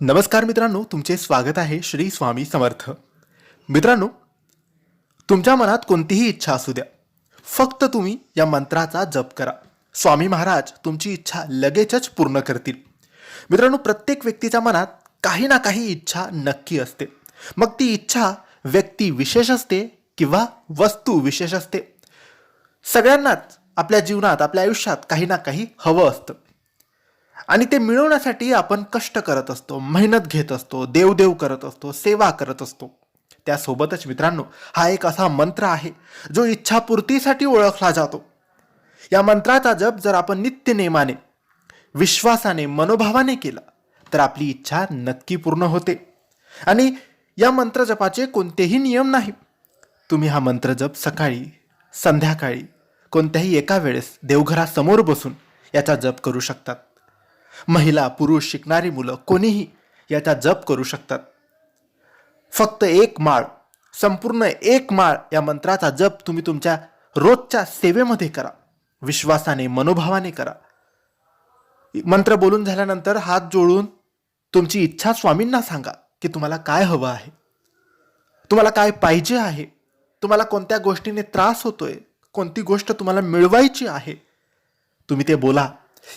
नमस्कार मित्रांनो तुमचे स्वागत आहे श्री स्वामी समर्थ. मित्रांनो तुमच्या मनात कोणतीही इच्छा असू द्या. फक्त तुम्ही या मंत्राचा जप करा. स्वामी महाराज तुमची इच्छा लगेचच पूर्ण करतील. मित्रांनो प्रत्येक व्यक्तीच्या मनात काही ना काही इच्छा नक्की असते. मग ती इच्छा व्यक्ती विशेष असते किंवा वस्तू विशेष असते. सगळ्यांनाच आपल्या जीवनात आपल्या आयुष्यात काही ना काही हवं असतं. आणि ते मिळवण्यासाठी आपण कष्ट करत असतो मेहनत घेत असतो देवदेव करत असतो सेवा करत असतो. त्यासोबतच मित्रांनो हा एक असा मंत्र आहे जो इच्छापूर्तीसाठी ओळखला जातो. या मंत्राचा जप जर आपण नित्य नेमाने विश्वासाने मनोभावाने केला तर आपली इच्छा नक्की पूर्ण होते. आणि या मंत्र जपाचे कोणतेही नियम नाही. तुम्ही हा मंत्र जप सकाळी संध्याकाळी कोणत्याही एका वेळेस देवघरासमोर बसून याचा जप करू शकतात. महिला पुरुष शिकणारी मुलं कोणीही याचा जप करू शकतात. फक्त एक माळ संपूर्ण एक माळ या मंत्राचा जप तुम्ही तुमच्या रोजच्या सेवेमध्ये करा. विश्वासाने मनोभावाने करा. मंत्र बोलून झाल्यानंतर हात जोडून तुमची इच्छा स्वामींना सांगा की तुम्हाला काय हवं आहे? तुम्हाला काय पाहिजे आहे? तुम्हाला कोणत्या गोष्टीने त्रास होतोय? कोणती गोष्ट तुम्हाला मिळवायची आहे? तुम्ही ते बोला.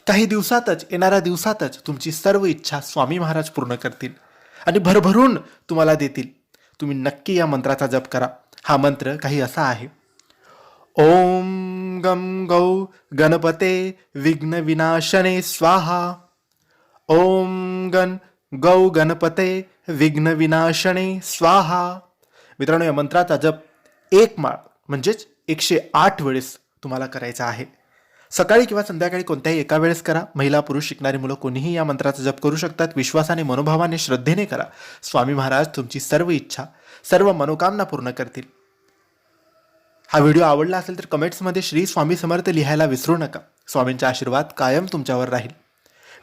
काही दिवसातच येणाऱ्या दिवसातच तुमची सर्व इच्छा स्वामी महाराज पूर्ण करतील आणि भरभरून तुम्हाला देतील. तुम्ही नक्की या मंत्राचा जप करा. हा मंत्र काही असा आहे. ओम गम गौ गणपते विघ्न विनाशने स्वाहा. ओम गण गौ गणपते विघ्न विनाशने स्वाहा. मित्रांनो या मंत्राचा जप एक माळ म्हणजेच एकशे आठ वेळेस तुम्हाला करायचा आहे. सकाळी किंवा संध्याकाळी कोणत्याही एका वेळेस करा. महिला पुरुष शिकणारी मुलं कोणीही या मंत्राचा जप करू शकतात. विश्वासाने मनोभावाने श्रद्धेने करा. स्वामी महाराज तुमची सर्व इच्छा सर्व मनोकामना पूर्ण करतील. हा व्हिडिओ आवडला असेल तर कमेंट्समध्ये श्री स्वामी समर्थ लिहायला विसरू नका. स्वामींचा आशीर्वाद कायम तुमच्यावर राहील.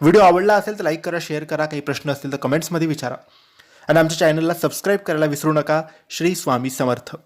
व्हिडिओ आवडला असेल तर लाईक करा शेअर करा. काही प्रश्न असतील तर कमेंट्समध्ये विचारा. आणि आमच्या चॅनलला सबस्क्राईब करायला विसरू नका. श्री स्वामी समर्थ.